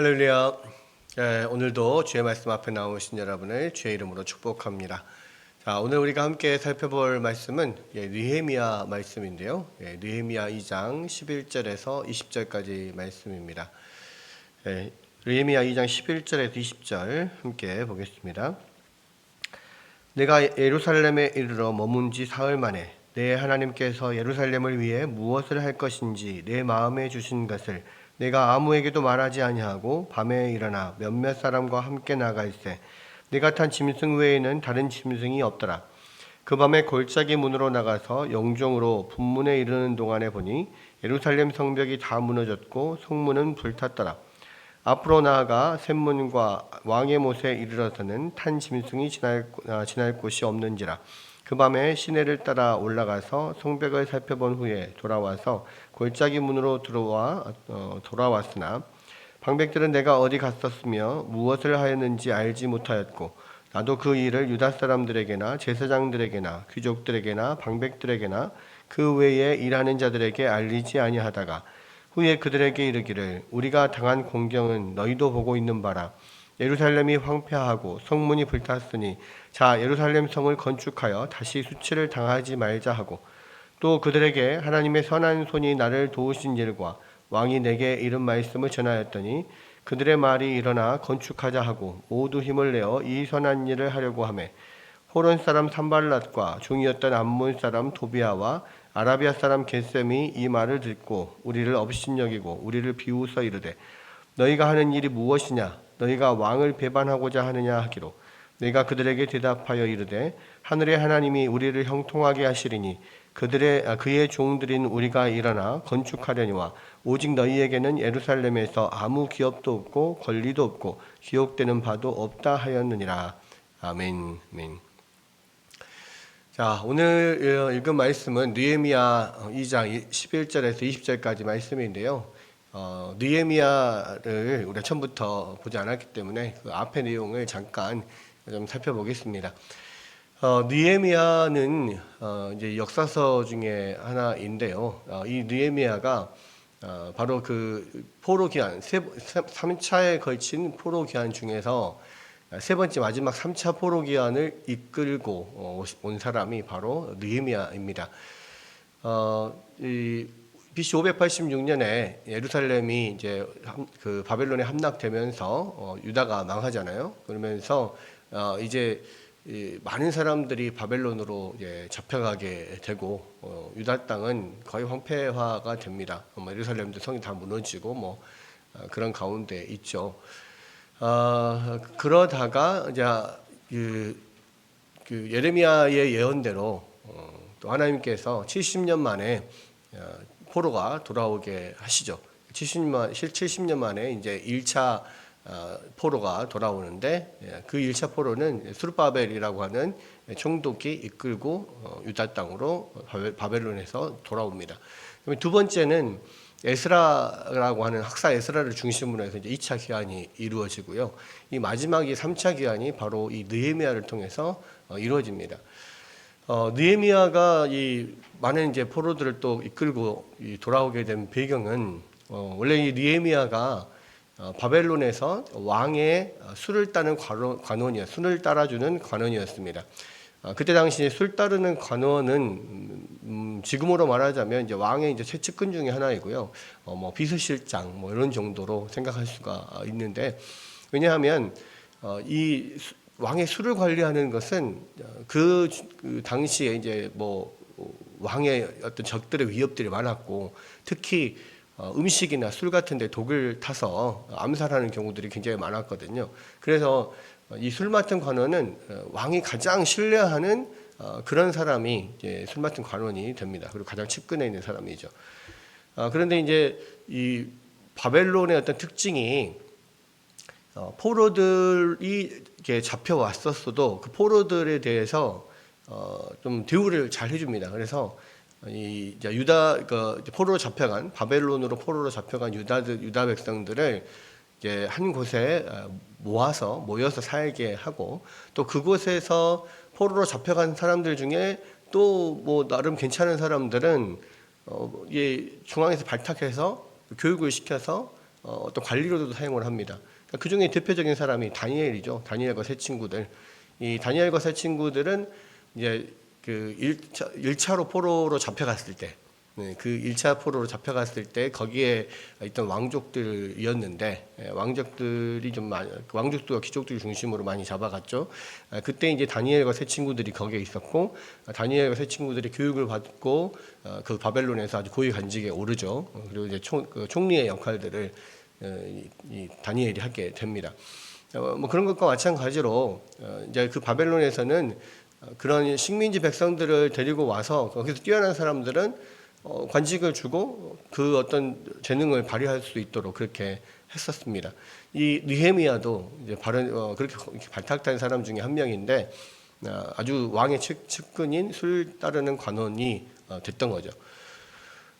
할렐루야. 예, 오늘도 주의 말씀 앞에 나오신 여러분을 주의 이름으로 축복합니다. 자, 오늘 우리가 함께 살펴볼 말씀은 예, 느헤미야 말씀인데요. 예, 느헤미야 2장 11절에서 20절까지 말씀입니다. 예, 느헤미야 2장 11절에서 20절 함께 보겠습니다. 내가 예루살렘에 이르러 머문 지 사흘 만에 내 하나님께서 예루살렘을 위해 무엇을 할 것인지 내 마음에 주신 것을 내가 아무에게도 말하지 아니하고 밤에 일어나 몇몇 사람과 함께 나갈새 내가 탄 짐승 외에는 다른 짐승이 없더라. 그 밤에 골짜기 문으로 나가서 영종으로 분문에 이르는 동안에 보니 예루살렘 성벽이 다 무너졌고 성문은 불탔더라. 앞으로 나아가 샘문과 왕의 못에 이르러서는 탄 짐승이 지날, 아, 지날 곳이 없는지라. 그 밤에 시내를 따라 올라가서 성벽을 살펴본 후에 돌아와서 골짜기 문으로 들어와 어, 돌아왔으나 방백들은 내가 어디 갔었으며 무엇을 하였는지 알지 못하였고 나도 그 일을 유다 사람들에게나 제사장들에게나 귀족들에게나 방백들에게나 그 외에 일하는 자들에게 알리지 아니하다가 후에 그들에게 이르기를 우리가 당한 공경은 너희도 보고 있는 바라. 예루살렘이 황폐하고 성문이 불탔으니 자 예루살렘 성을 건축하여 다시 수치를 당하지 말자 하고 또 그들에게 하나님의 선한 손이 나를 도우신 일과 왕이 내게 이른 말씀을 전하였더니 그들의 말이 일어나 건축하자 하고 모두 힘을 내어 이 선한 일을 하려고 하매 호론 사람 산발랏과 종이었던 암몬 사람 도비아와 아라비아 사람 겟셈이 이 말을 듣고 우리를 업신여기고 우리를 비웃어 이르되 너희가 하는 일이 무엇이냐? 너희가 왕을 배반하고자 하느냐? 하기로 내가 그들에게 대답하여 이르되 하늘의 하나님이 우리를 형통하게 하시리니 그들의 아, 그의 종들인 우리가 일어나 건축하려니와 오직 너희에게는 예루살렘에서 아무 기업도 없고 권리도 없고 기억되는 바도 없다 하였느니라 아멘 아멘. 자 오늘 어, 읽은 말씀은 느헤미야 2장 11절에서 20절까지 말씀인데요. 어, 느헤미야를 우리가 처음부터 보지 않았기 때문에 그 앞의 내용을 잠깐 좀 살펴보겠습니다. 어, 느헤미야는 어, 이제 역사서 중에 하나인데요. 어, 이 느헤미야가 어, 바로 그 포로 기한 세, 3차에 걸친 포로 기한 중에서 세 번째 마지막 3차 포로 기한을 이끌고 어, 온 사람이 바로 느헤미야입니다. 어, 이 BC 586년에 예루살렘이 이제 함- 그 바벨론에 함락되면서 어, 유다가 망하잖아요. 그러면서 어, 이제 이 많은 사람들이 바벨론으로 이제 잡혀가게 되고 어, 유다 땅은 거의 황폐화가 됩니다. 뭐 예루살렘도 성이 다 무너지고 뭐 어, 그런 가운데 있죠. 어, 그러다가 이제 그, 그 예레미야의 예언대로 어, 또 하나님께서 70년 만에 어, 포로가 돌아오게 하시죠. 70년, 70년 만에 이제 1차 어, 포로가 돌아오는데 예, 그 1차 포로는 수르바벨이라고 하는 총독이 이끌고 어, 유다 땅으로 바벨- 바벨론에서 돌아옵니다. 두 번째는 에스라라고 하는 학사 에스라를 중심으로 해서 이제 2차 기한이 이루어지고요. 이 마지막이 3차 기한이 바로 이 느헤미야를 통해서 어, 이루어집니다. 어, 느헤미야가 이 많은 이제 포로들을 또 이끌고 이 돌아오게 된 배경은 어, 원래 이 느헤미야가 어, 바벨론에서 왕의 어, 술을 따는 관원, 관원이었, 술을 따라주는 관원이었습니다. 어, 그때 당시 술 따르는 관원은 음, 음, 지금으로 말하자면 이제 왕의 이제 최측근 중에 하나이고요. 어, 뭐 비서실장 뭐 이런 정도로 생각할 수가 있는데 왜냐하면 어, 이 수- 왕의 술을 관리하는 것은 어, 그, 주- 그 당시에 이제 뭐 어, 왕의 어떤 적들의 위협들이 많았고 특히 어, 음식이나 술 같은 데 독을 타서 암살하는 경우들이 굉장히 많았거든요. 그래서 어, 이술 맡은 관원은 어, 왕이 가장 신뢰하는 어, 그런 사람이 술 맡은 관원이 됩니다. 그리고 가장 측근에 있는 사람이죠. 아, 그런데 이제 이 바벨론의 어떤 특징이 어, 포로들이 잡혀왔었어도 그 포로들에 대해서 어, 좀 대우를 잘 해줍니다. 그래서 이 유다 그 포로로 잡혀간 바벨론으로 포로로 잡혀간 유다들 유다 백성들을 이제 한 곳에 어, 모아서 모여서 살게 하고 또 그곳에서 포로로 잡혀간 사람들 중에 또 뭐 나름 괜찮은 사람들은 어, 이 중앙에서 발탁해서 교육을 시켜서 어, 또 관리로도 사용을 합니다. 그러니까 그 중에 대표적인 사람이 다니엘이죠. 다니엘과 세 친구들. 이 다니엘과 세 친구들은 이제 그 1차, 1차로 포로로 잡혀갔을 때, 네, 그 1차 포로로 잡혀갔을 때 거기에 있던 왕족들이었는데 예, 왕족들이 좀 많이 그 왕족들과 귀족들 중심으로 많이 잡아갔죠. 아, 그때 이제 다니엘과 세 친구들이 거기에 있었고 아, 다니엘과 세 친구들이 교육을 받고 어, 그 바벨론에서 아주 고위 관직에 오르죠. 어, 그리고 이제 총, 그 총리의 역할들을 어, 다니엘이 하게 됩니다. 어, 뭐 그런 것과 마찬가지로 어, 이제 그 바벨론에서는 어, 그런 식민지 백성들을 데리고 와서 거기서 뛰어난 사람들은 어, 관직을 주고 그 어떤 재능을 발휘할 수 있도록 그렇게 했었습니다. 이 느헤미야도 이제 바른 어, 그렇게 발탁된 사람 중에 한 명인데 어, 아주 왕의 측, 측근인 술 따르는 관원이 어, 됐던 거죠.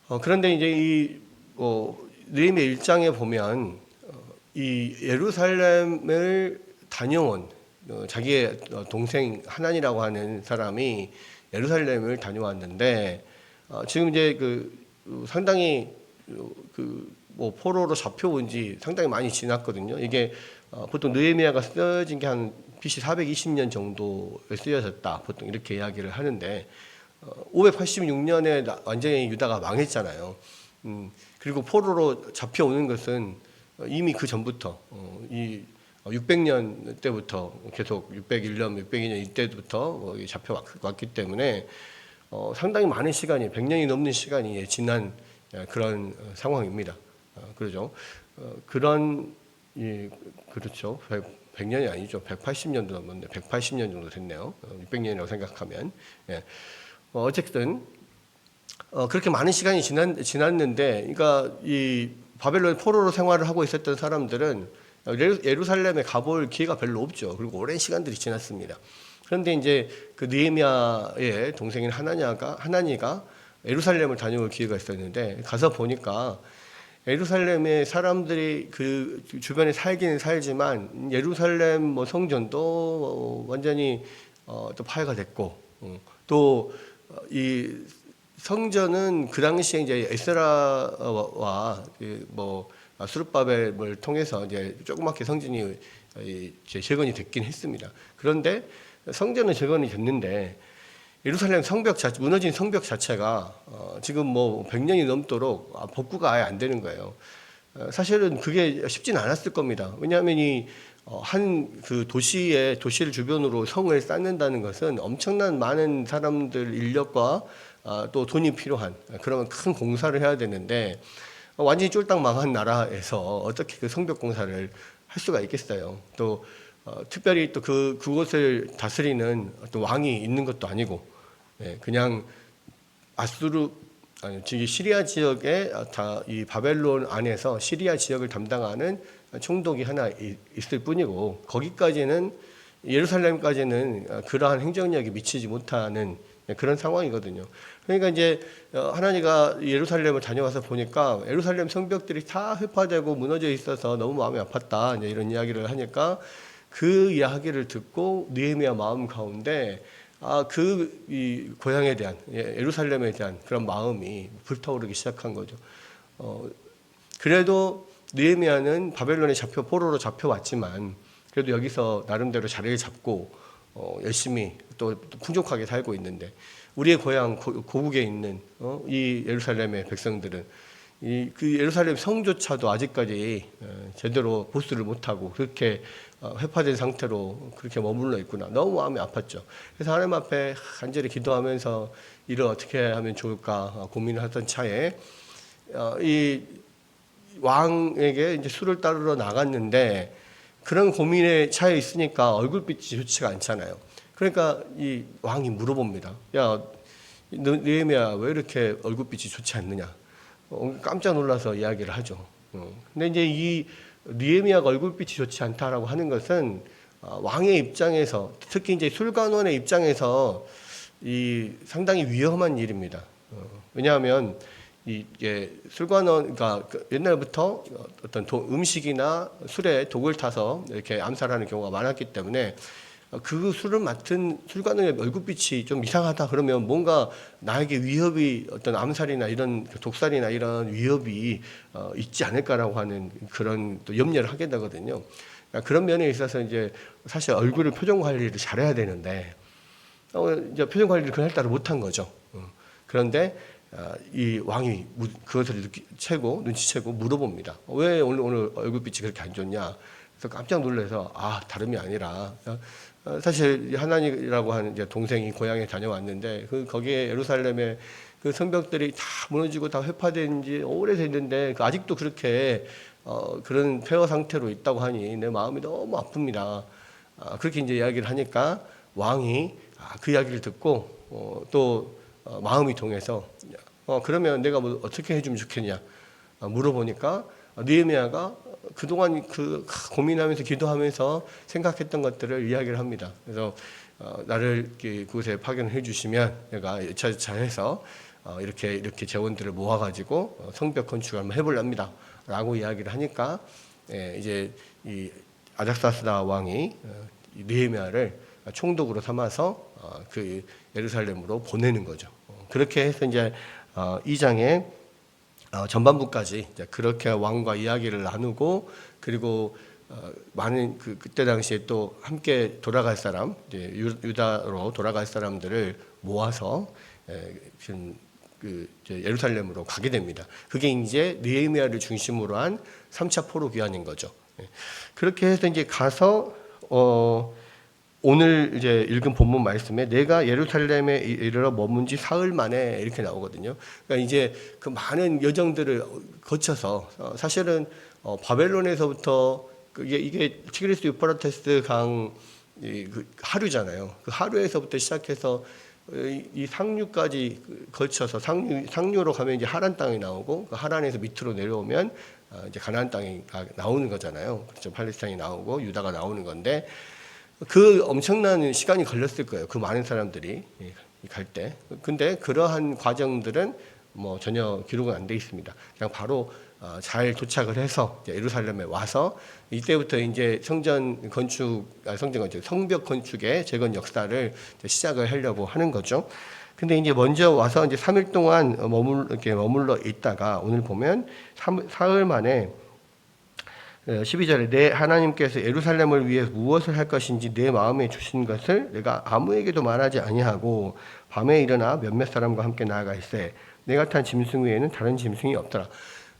어, 그런데 이제 이 어, 느헤미야 일장에 보면 어, 이 예루살렘을 다녀온 어, 자기의 어, 동생 하난이라고 하는 사람이 예루살렘을 다녀왔는데 어, 지금 이제 그 어, 상당히 그뭐 포로로 잡혀온 지 상당히 많이 지났거든요. 이게 어, 보통 느헤미야가 쓰여진 게 한 BC 420년 정도에 쓰여졌다. 보통 이렇게 이야기를 하는데 어, 586년에 완전히 유다가 망했잖아요. 음, 그리고 포로로 잡혀오는 것은 어, 이미 그 전부터 어, 이 600년 때부터 계속 601년, 602년 이때부터 어, 잡혀왔기 때문에 어, 상당히 많은 시간이 100년이 넘는 시간이 지난 예, 그런 어, 상황입니다. 어, 그러죠. 어, 그런 이 그렇죠. 100, 년이 아니죠. 180년도 넘었네. 180년 정도 됐네요. 어, 600년이라고 생각하면. 예. 어, 어쨌든 어, 그렇게 많은 시간이 지난, 지났는데, 그러니까 이 바벨론 포로로 생활을 하고 있었던 사람들은 예루- 예루살렘에 가볼 기회가 별로 없죠. 그리고 오랜 시간들이 지났습니다. 그런데 이제 그 느헤미야의 동생인 하나냐가 하나니가 예루살렘을 다녀올 기회가 있었는데 가서 보니까 예루살렘의 사람들이 그 주변에 살기는 살지만 예루살렘 뭐 성전도 어, 완전히 어, 또 파괴가 됐고 어, 또이 성전은 그 당시에 이제 에스라와 그뭐 수르바벨을 통해서 이제 조그맣게 성전이 이제 재건이 됐긴 했습니다. 그런데 성전은 재건이 됐는데 예루살렘 성벽 자체 무너진 성벽 자체가 어, 지금 뭐 100년이 넘도록 아, 복구가 아예 안 되는 거예요. 어, 사실은 그게 쉽지는 않았을 겁니다. 왜냐하면 이한 그 도시의 도시를 주변으로 성을 쌓는다는 것은 엄청난 많은 사람들 인력과 아, 또 돈이 필요한 그런 큰 공사를 해야 되는데 어, 완전히 쫄딱 망한 나라에서 어떻게 그 성벽 공사를 할 수가 있겠어요. 또 어, 특별히 또 그 그곳을 다스리는 또 왕이 있는 것도 아니고 예, 그냥 아수르 아니 지금 시리아 지역에 다 이 바벨론 안에서 시리아 지역을 담당하는 총독이 하나 이- 있을 뿐이고 거기까지는 예루살렘까지는 어, 그러한 행정력이 미치지 못하는 그런 상황이거든요. 그러니까 이제 어, 하나니가 예루살렘을 다녀와서 보니까 예루살렘 성벽들이 다 훼파되고 무너져 있어서 너무 마음이 아팠다. 이제 이런 이야기를 하니까 그 이야기를 듣고 느헤미야 마음 가운데 아 그 이 고향에 대한 예, 예루살렘에 대한 그런 마음이 불타오르기 시작한 거죠. 어, 그래도 느헤미야는 바벨론에 잡혀 포로로 잡혀왔지만 그래도 여기서 나름대로 자리를 잡고 어, 열심히 또, 또 풍족하게 살고 있는데 우리의 고향 고, 고국에 있는 어, 이 예루살렘의 백성들은 이 그 예루살렘 성조차도 아직까지 어, 제대로 보수를 못하고 그렇게 어, 회파된 상태로 그렇게 머물러 있구나 너무 마음이 아팠죠. 그래서 하나님 앞에 간절히 기도하면서 일을 어떻게 하면 좋을까 어, 고민을 하던 차에 어, 이 왕에게 이제 술을 따르러 나갔는데 그런 고민에 차에 있으니까 얼굴빛이 좋지가 않잖아요. 그러니까 이 왕이 물어봅니다. 야, 너- 느헤미야 왜 이렇게 얼굴빛이 좋지 않느냐? 어, 깜짝 놀라서 이야기를 하죠. 어. 근데 이제 이 느헤미야가 얼굴빛이 좋지 않다라고 하는 것은 어, 왕의 입장에서 특히 이제 술관원의 입장에서 이 상당히 위험한 일입니다. 어, 왜냐하면 이 이게 술관원 그러니까 그 옛날부터 어떤 도- 음식이나 술에 독을 타서 이렇게 암살하는 경우가 많았기 때문에 어, 그 술을 맡은 술관의 얼굴빛이 좀 이상하다 그러면 뭔가 나에게 위협이 어떤 암살이나 이런 그 독살이나 이런 위협이 어, 있지 않을까라고 하는 그런 또 염려를 하게 되거든요. 그러니까 그런 면에 있어서 이제 사실 얼굴을 표정 관리를 잘해야 되는데 어, 이제 표정 관리를 그날따라 못한 거죠. 어. 그런데 아, 이 왕이 무- 그것을 채고 눈치채고 물어봅니다. 어, 왜 오늘 오늘 얼굴빛이 그렇게 안 좋냐? 그래서 깜짝 놀라서 아 다름이 아니라 어, 사실 하나님이라고 하는 이제 동생이 고향에 다녀왔는데 그 거기에 예루살렘에 그 성벽들이 다 무너지고 다 회파된 지 오래됐는데 그 아직도 그렇게 어, 그런 폐허 상태로 있다고 하니 내 마음이 너무 아픕니다. 아, 그렇게 이제 이야기를 하니까 왕이 아, 그 이야기를 듣고 어, 또 어, 마음이 동해서 어, 그러면 내가 뭐 어떻게 해주면 좋겠냐 아, 물어보니까 느헤미야가 그동안 그 고민하면서 기도하면서 생각했던 것들을 이야기를 합니다. 그래서 어, 나를 그곳에 파견해 주시면 내가 여차저차해서 어, 이렇게 이렇게 재원들을 모아가지고 어, 성벽 건축을 한번 해볼랍니다.라고 이야기를 하니까 예, 이제 이 아닥사스다 왕이 어, 이 느헤미야를 총독으로 삼아서 어, 그 예루살렘으로 보내는 거죠. 어, 그렇게 해서 이제 어, 이 장에 어, 전반부까지 그렇게 왕과 이야기를 나누고 그리고 어, 많은 그 그때 당시에 또 함께 돌아갈 사람 유- 유다로 돌아갈 사람들을 모아서 에, 지금 그 예루살렘으로 가게 됩니다. 그게 이제 느헤미야를 중심으로 한 3차 포로 귀환인 거죠. 예. 그렇게 해서 이제 가서 어 오늘 이제 읽은 본문 말씀에 내가 예루살렘에 이- 이르러 머문 지 사흘 만에 이렇게 나오거든요. 그러니까 이제 그 많은 여정들을 거쳐서 어, 사실은 어, 바벨론에서부터 그게 이게 티그리스 유프라테스 강 이, 그 하류잖아요. 그 시작해서 어, 이, 이 상류까지 그 걸쳐서 상류 상류로 가면 이제 하란 땅이 나오고 그 하란에서 밑으로 내려오면 어, 이제 가나안 땅이 가- 나오는 거잖아요. 그렇죠. 팔레스타인이 나오고 유다가 나오는 건데 그 엄청난 시간이 걸렸을 거예요. 그 많은 사람들이 예, 갈 때. 근데 그러한 과정들은 뭐 전혀 기록은 안 돼 있습니다. 그냥 바로 어, 잘 도착을 해서 예루살렘에 와서 이때부터 이제 성전 건축, 아, 성전 건축, 성벽 건축의 재건 역사를 시작을 하려고 하는 거죠. 근데 이제 먼저 와서 이제 3일 동안 머물 이렇게 머물러 있다가 오늘 보면 3, 사흘 만에 12절에 내 하나님께서 예루살렘을 위해 무엇을 할 것인지 내 마음에 주신 것을 내가 아무에게도 말하지 아니하고 밤에 일어나 몇몇 사람과 함께 나아가 있어 내가 탄 짐승 외에는 다른 짐승이 없더라.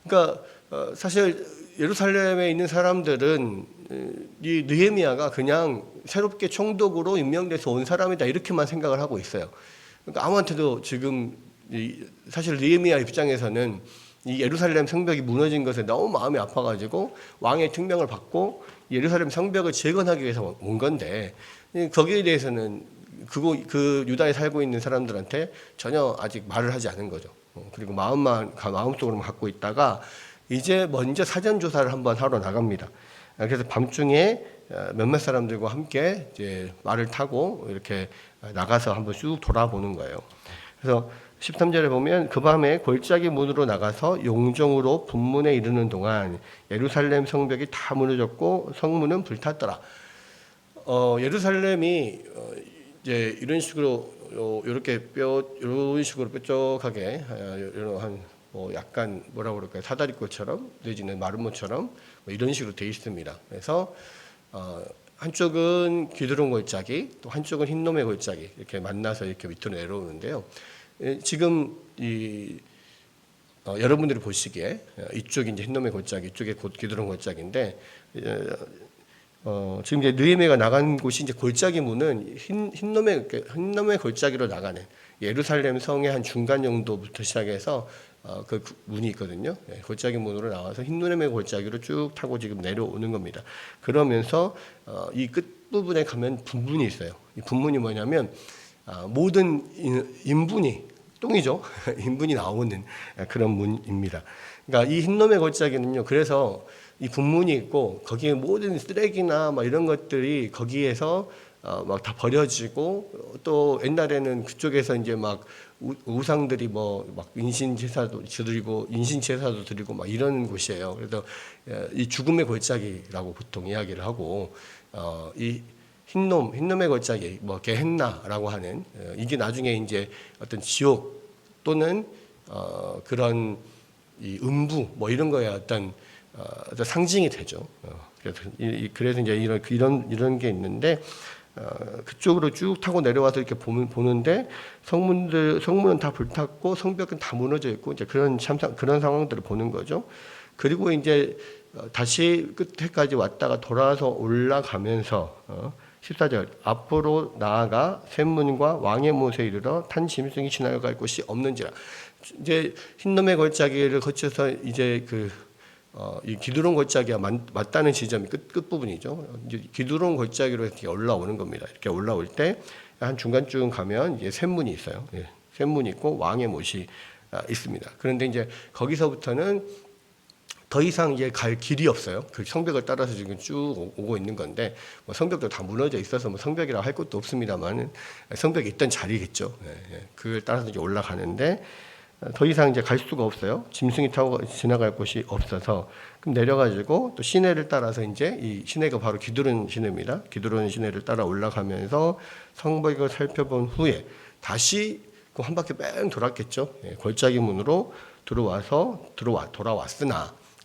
그러니까 어, 사실 예루살렘에 있는 사람들은 어, 이 느헤미야가 그냥 새롭게 총독으로 임명돼서 온 사람이다 이렇게만 생각을 하고 있어요. 그러니까 아무한테도 지금 이 사실 느헤미야 입장에서는 이 예루살렘 성벽이 무너진 것에 너무 마음이 아파가지고 왕의 특명을 받고 예루살렘 성벽을 재건하기 위해서 온 건데 이 거기에 대해서는 그거 그 유다에 살고 있는 사람들한테 전혀 아직 말을 하지 않은 거죠. 어, 그리고 마음만 가- 마음속으로만 갖고 있다가 이제 먼저 사전 조사를 한번 하러 나갑니다. 아, 그래서 밤중에 어, 몇몇 사람들과 함께 이제 말을 타고 이렇게 나가서 한번 쭉 돌아보는 거예요. 그래서 13절에 보면 그 밤에 골짜기 문으로 나가서 용정으로 분문에 이르는 동안 예루살렘 성벽이 다 무너졌고 성문은 불탔더라. 어, 예루살렘이 어, 이제 이런 식으로 요, 이렇게 뼈 이런 식으로 뾰족하게 어, 이런 한 뭐 약간 뭐라 그럴까요 사다리꼴처럼 내지는 마름모처럼 뭐 이런 식으로 돼 있습니다. 그래서 어, 한쪽은 기드론 골짜기, 또 한쪽은 흰놈의 골짜기 이렇게 만나서 이렇게 밑으로 내려오는데요. 예, 지금 이 어, 여러분들이 보시기에 어, 이쪽이 이제 흰놈의 골짜기, 이쪽에 곧 기드론 골짜기인데 예, 어, 지금 이제 느헤미야가 나간 곳이 이제 골짜기 문은 흰, 흰놈의 흰놈의 골짜기로 나가는 예루살렘 성의 한 중간 정도부터 시작해서 어, 그 구- 문이 있거든요. 예, 골짜기 문으로 나와서 흰놈의 골짜기로 쭉 타고 지금 내려오는 겁니다. 그러면서 어, 이 끝 부분에 가면 분문이 있어요. 이 분문이 뭐냐면 아, 모든 인- 인분이 똥이죠. 인분이 나오는 그런 문입니다. 그러니까 이 흰놈의 골짜기는요. 그래서 이 분문이 있고 거기에 모든 쓰레기나 막 이런 것들이 거기에서 어, 막 다 버려지고 또 옛날에는 그쪽에서 이제 막 우- 우상들이 뭐 막 인신 제사도 드리고 인신 제사도 드리고 막 이런 곳이에요. 그래서 예, 이 죽음의 골짜기라고 보통 이야기를 하고 어, 이 흰놈, 흰놈의 골짜기, 뭐 게헨나라고 하는 어, 이게 나중에 이제 어떤 지옥 또는 어, 그런 이 음부 뭐 이런 거에 어떤 어, 어떤 상징이 되죠. 어, 그래서, 이, 이- 그래서 이제 이런 이런 이런 게 있는데 어, 그쪽으로 쭉 타고 내려와서 이렇게 보면 보는데 성문들 성문은 다 불탔고 성벽은 다 무너져 있고 이제 그런 참 그런 상황들을 보는 거죠. 그리고 이제 어, 다시 끝에까지 왔다가 돌아서 올라가면서 어, 14절 앞으로 나아가 샘문과 왕의 못에 이르러 탄 짐승이 지나갈 곳이 없는지라 이제 흰놈의 골짜기를 거쳐서 이제 그 어, 이 기드론 골짜기가 맞, 맞다는 지점이 끝, 끝 부분이죠. 이제 기드론 골짜기로 이렇게 올라오는 겁니다. 이렇게 올라올 때 한 중간쯤 가면 이제 샘문이 있어요. 예, 샘문이 있고 왕의 못이 아, 있습니다. 그런데 이제 거기서부터는 더 이상 이제 갈 길이 없어요. 그 성벽을 따라서 지금 쭉 오- 오고 있는 건데 뭐 성벽도 다 무너져 있어서 뭐 성벽이라 할 것도 없습니다만은 성벽이 있던 자리겠죠. 예, 예. 그걸 따라서 이제 올라가는데 어, 더 이상 이제 갈 수가 없어요. 짐승이 타고 지나갈 곳이 없어서 그럼 내려가지고 또 시내를 따라서 이제 이 시내가 바로 기드론 시내입니다. 기드론 시내를 따라 올라가면서 성벽을 살펴본 후에 다시 그 한 바퀴 뺑 돌았겠죠. 예, 골짜기 문으로 들어와서 들어와 돌아왔으나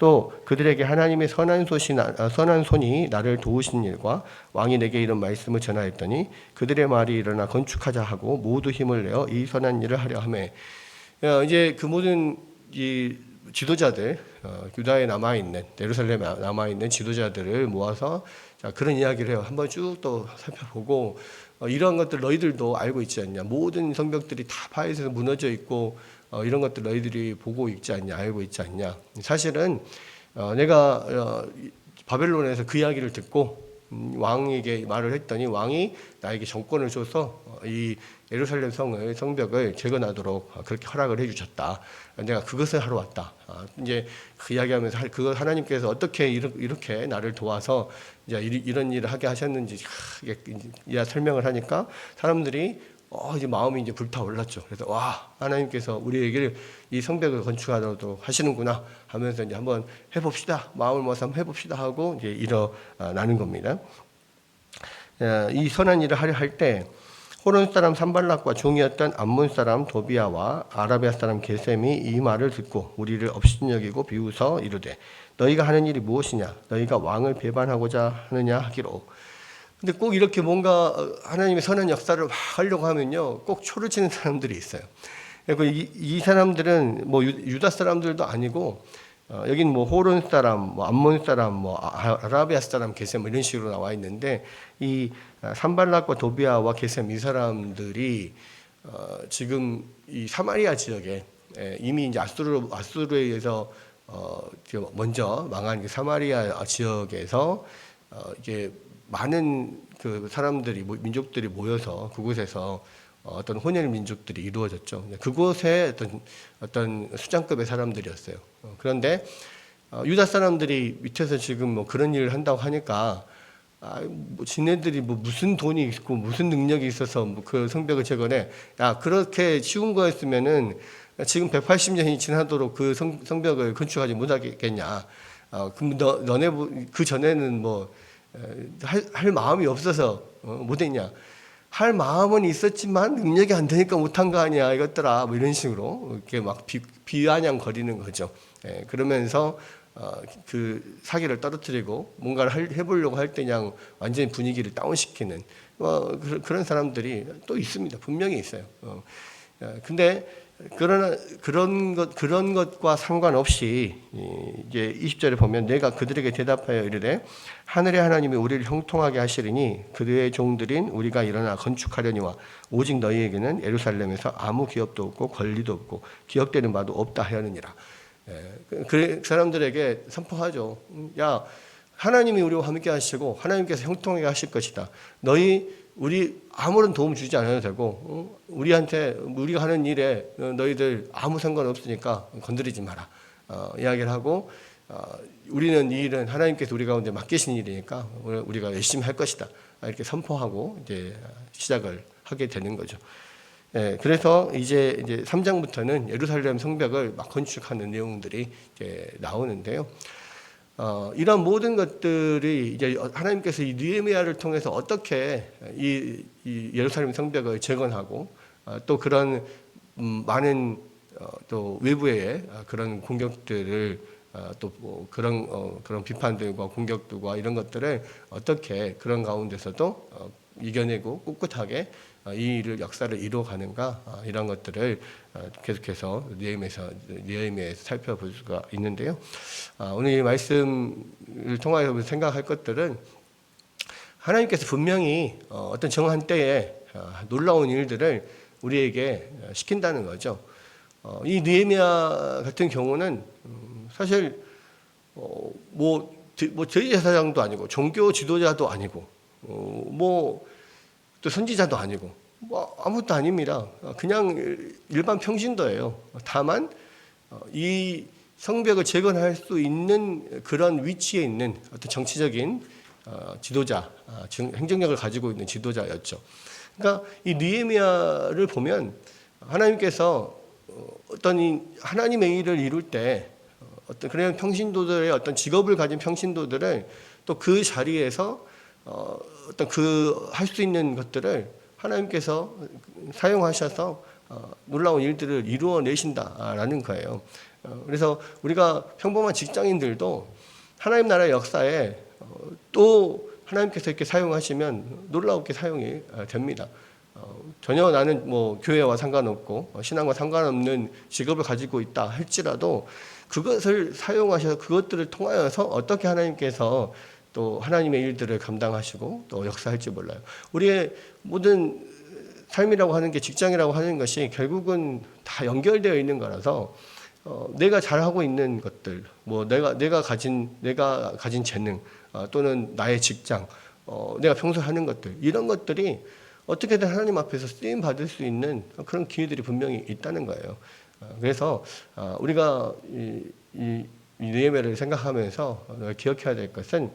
또 그들에게 하나님의 선한 소시 어, 선한 손이 나를 도우신 일과 왕이 내게 이런 말씀을 전하였더니 그들의 말이 일어나 건축하자 하고 모두 힘을 내어 이 선한 일을 하려 하매 어, 이제 그 모든 이 지도자들 어, 유다에 남아 있는 예루살렘에 남아 있는 지도자들을 모아서 자, 그런 이야기를 해요. 한번 쭉 또 살펴보고 어, 이러한 것들 너희들도 알고 있지 않냐? 모든 성벽들이 다 파에서 무너져 있고 어, 이런 것들 너희들이 보고 있지 않냐? 알고 있지 않냐? 사실은 어, 내가 어, 이- 바벨론에서 그 이야기를 듣고 음, 왕에게 말을 했더니 왕이 나에게 정권을 줘서 어, 이 예루살렘 성을 성벽을 재건하도록 어, 그렇게 허락을 해주셨다. 내가 그것을 하러 왔다. 아, 이제 그 이야기하면서 할- 그거 하나님께서 어떻게 이렇- 이렇게 나를 도와서 이제 이- 이런 일을 하게 하셨는지 이야 설명을 하니까 사람들이 어 이제 마음이 이제 불타올랐죠. 그래서 와 하나님께서 우리에게 이 성벽을 건축하도록 하시는구나 하면서 이제 한번 해봅시다. 마음을 모아서 한번 해봅시다 하고 이제 일어나는 겁니다. 어, 이 선한 일을 하려 할 때 호론 사람 산발락과 종이었던 암몬 사람 도비아와 아라비아 사람 게셈이 이 말을 듣고 우리를 업신여기고 비웃어 이르되 너희가 하는 일이 무엇이냐 너희가 왕을 배반하고자 하느냐 하기로 근데 꼭 이렇게 뭔가 어, 하나님의 선한 역사를 막 하려고 하면요 꼭 초를 치는 사람들이 있어요. 그리고 이, 이 사람들은 뭐 유- 유다 사람들도 아니고 어, 여긴 뭐 호론 사람, 뭐 암몬 사람, 뭐 아- 아라비아 사람, 게셈 뭐 이런 식으로 나와 있는데 이 아, 산발락과 도비아와 게셈 이 사람들이 어, 지금 이 사마리아 지역에 에, 이미 이제 아수르 아수르에 의해서 어, 먼저 망한 그 사마리아 지역에서 어, 이게 많은 그 사람들이 모- 민족들이 모여서 그곳에서 어, 어떤 혼혈 민족들이 이루어졌죠. 그곳에 어떤 어떤 수장급의 사람들이었어요. 어, 그런데 어, 유다 사람들이 밑에서 지금 뭐 그런 일을 한다고 하니까 아, 뭐 지네들이 뭐 무슨 돈이 있고 무슨 능력이 있어서 뭐 그 성벽을 재건해. 야 그렇게 쉬운 거였으면은 지금 180년이 지나도록 그 성, 성벽을 건축하지 못하겠냐. 어, 그럼 너 너네 뭐- 그 전에는 뭐 할 할 마음이 없어서 어, 못했냐. 할 마음은 있었지만 능력이 안 되니까 못한 거 아니야 이것들아 뭐 이런 식으로 이렇게 막 비, 비아냥거리는 거죠. 예, 그러면서 어, 그 사기를 떨어뜨리고 뭔가를 할, 해보려고 할 때 그냥 완전히 분위기를 다운시키는 어, 그, 그런 사람들이 또 있습니다. 분명히 있어요. 어, 예, 근데 그러나 그런 것 그런 것과 상관없이 이- 이제 20절에 보면 내가 그들에게 대답하여 이르되 하늘의 하나님이 우리를 형통하게 하시리니 그들의 종들인 우리가 일어나 건축하려니와 오직 너희에게는 예루살렘에서 아무 기업도 없고 권리도 없고 기억되는 바도 없다 하였느니라. 예, 그- 그 사람들에게 선포하죠. 음, 야 하나님이 우리와 함께 하시고 하나님께서 형통하게 하실 것이다. 너희 우리 아무런 도움 주지 않아도 되고 어? 우리한테 우리가 하는 일에 어, 너희들 아무 상관 없으니까 건드리지 마라 어, 이야기를 하고 어, 우리는 이 일은 하나님께서 우리 가운데 맡기신 일이니까 우리가 열심히 할 것이다 이렇게 선포하고 이제 시작을 하게 되는 거죠. 예, 그래서 이제 이제 3장부터는 예루살렘 성벽을 막 건축하는 내용들이 이제 나오는데요. 어, 이런 모든 것들이 이제 하나님께서 이 느헤미야를 통해서 어떻게 이, 이 예루살렘 성벽을 재건하고 어, 또 그런 음, 많은 어, 또 외부의 어, 그런 공격들을 어, 또 뭐 그런 어, 그런 비판들과 공격들과 이런 것들을 어떻게 그런 가운데서도 어, 이겨내고 꿋꿋하게 어, 이 일을 역사를 이루어가는가 어, 이런 것들을 어, 계속해서 니에미에서 니에미에서 살펴볼 수가 있는데요. 아, 오늘 이 말씀을 통하여 생각할 것들은 하나님께서 분명히 어, 어떤 정한 때에 어, 놀라운 일들을 우리에게 시킨다는 거죠. 어, 이 느헤미야 같은 경우는 음, 사실 어, 뭐, 드- 뭐 제사장도 아니고 종교 지도자도 아니고 어, 뭐 또 선지자도 아니고 뭐 아무것도 아닙니다. 어, 그냥 일반 평신도예요. 다만 어, 이 성벽을 재건할 수 있는 그런 위치에 있는 어떤 정치적인 어, 지도자, 아, 정- 행정력을 가지고 있는 지도자였죠. 그러니까 이 느헤미야를 보면 하나님께서 어, 어떤 이 하나님의 일을 이룰 때 어, 어떤 그런 평신도들의 어떤 직업을 가진 평신도들을 또 그 자리에서 어, 어떤 그 할 수 있는 것들을 하나님께서 사용하셔서 어, 놀라운 일들을 이루어내신다라는 거예요. 어, 그래서 우리가 평범한 직장인들도 하나님 나라의 역사에 어, 또 하나님께서 이렇게 사용하시면 놀라우게 사용이 어, 됩니다. 어, 전혀 나는 뭐 교회와 상관없고 어, 신앙과 상관없는 직업을 가지고 있다 할지라도 그것을 사용하셔서 그것들을 통하여서 어떻게 하나님께서 또 하나님의 일들을 감당하시고 또 역사할지 몰라요. 우리의 모든 삶이라고 하는 게 직장이라고 하는 것이 결국은 다 연결되어 있는 거라서 어, 내가 잘하고 있는 것들, 뭐 내가 내가 가진 내가 가진 재능 어, 또는 나의 직장, 어, 내가 평소 하는 것들 이런 것들이 어떻게든 하나님 앞에서 쓰임 받을 수 있는 그런 기회들이 분명히 있다는 거예요. 어, 그래서 어, 우리가 이, 이, 이 느헤미야를 생각하면서 어, 기억해야 될 것은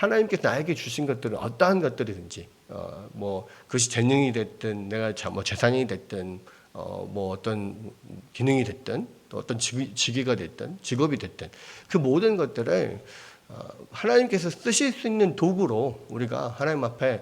하나님께서 나에게 주신 것들은 어떠한 것들이든지 어, 뭐 그것이 재능이 됐든 내가 자- 뭐 재산이 됐든 어, 뭐 어떤 기능이 됐든 또 어떤 직위, 직위가 됐든 직업이 됐든 그 모든 것들을 어, 하나님께서 쓰실 수 있는 도구로 우리가 하나님 앞에 어,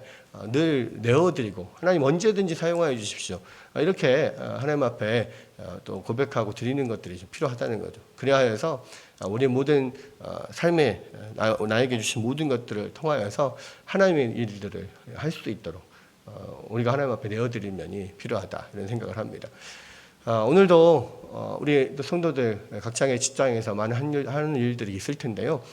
늘 내어드리고 하나님 언제든지 사용하여 주십시오. 어, 이렇게 어, 하나님 앞에 어, 또 고백하고 드리는 것들이 좀 필요하다는 거죠. 그래야 해서 어, 우리 모든 어, 삶에 어, 나, 나에게 주신 모든 것들을 통하여서 하나님의 일들을 할 수 있도록 어, 우리가 하나님 앞에 내어드릴 면이 필요하다 이런 생각을 합니다. 아, 오늘도 어, 우리 또 성도들 각장의 직장에서 많은 하는 일들이 있을 텐데요.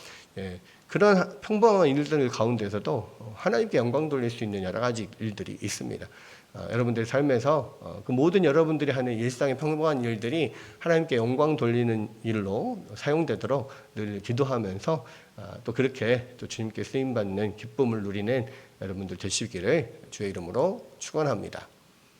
예, 그런 하- 평범한 일들 가운데서도 어, 하나님께 영광 돌릴 수 있는 여러 가지 일들이 있습니다. 아, 여러분들의 삶에서 어, 그 모든 여러분들이 하는 일상의 평범한 일들이 하나님께 영광 돌리는 일로 사용되도록 늘 기도하면서 아, 또 그렇게 또 주님께 쓰임 받는 기쁨을 누리는 여러분들 되시기를 주의 이름으로 축원합니다.